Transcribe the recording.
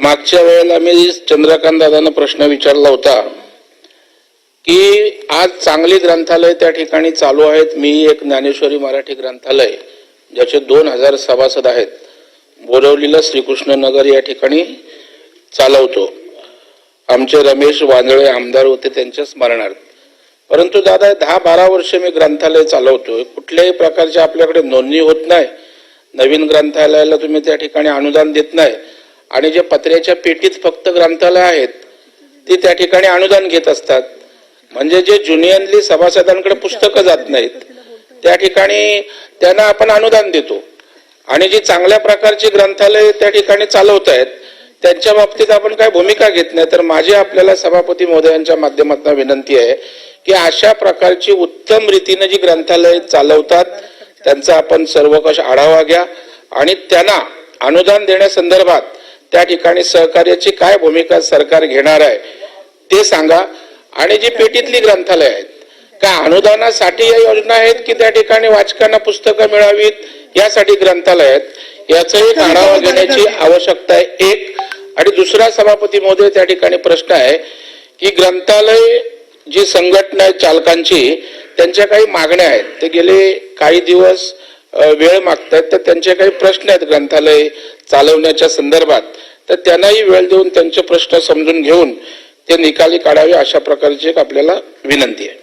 मागच्या वेळेला मी चंद्रकांत दादांना प्रश्न विचारला होता की आज चांगली ग्रंथालय त्या ठिकाणी चालू आहेत. मी एक ज्ञानेश्वरी मराठी ग्रंथालय ज्याचे दोन हजार सभासद आहेत बोरवलीला श्रीकृष्ण नगर या ठिकाणी चालवतो. आमचे रमेश वांजळे आमदार होते त्यांच्या स्मरणार्थ. परंतु दादा दहा बारा वर्ष मी ग्रंथालय चालवतोय. कुठल्याही प्रकारची आपल्याकडे नोंदणी होत नाही. नवीन ग्रंथालयाला तुम्ही त्या ठिकाणी अनुदान देत नाही. आणि जे पत्र्याच्या पेटीत फक्त ग्रंथालय आहेत ती त्या ठिकाणी अनुदान घेत असतात. म्हणजे जे ज्युनियनली सभासदांकडे पुस्तकं जात नाहीत त्या ठिकाणी त्यांना आपण अनुदान देतो. आणि जी चांगल्या प्रकारची ग्रंथालय त्या ठिकाणी चालवत आहेत त्यांच्या बाबतीत आपण काय भूमिका घेत नाही. तर माझी आपल्याला सभापती महोदयांच्या माध्यमातून विनंती आहे की अशा प्रकारची उत्तम रीतीने जी ग्रंथालय चालवतात त्यांचा आपण सर्वकष आढावा घ्या आणि त्यांना अनुदान देण्यासंदर्भात त्या ठिकाणी सहकार्याची काय भूमिका सरकार घेणार आहे ते सांगा. आणि जी पेटीतली ग्रंथालय आहेत का अनुदानासाठी या योजना आहेत की त्या ठिकाणी वाचकांना पुस्तकं मिळावीत यासाठी ग्रंथालय आहेत? याचा एक आढावा घेण्याची आवश्यकता आहे एक. आणि दुसरा सभापती महोदय त्या ठिकाणी प्रश्न आहे की ग्रंथालय जी संघटना आहे चालकांची त्यांच्या काही मागण्या आहेत. ते गेले काही दिवस वेळ मागतायत तर त्यांचे काही प्रश्न आहेत ग्रंथालय चालवण्याच्या संदर्भात. तर त्यांनाही वेळ देऊन त्यांचे प्रश्न समजून घेऊन ते निकाली काढावे अशा प्रकारची एक आपल्याला विनंती आहे.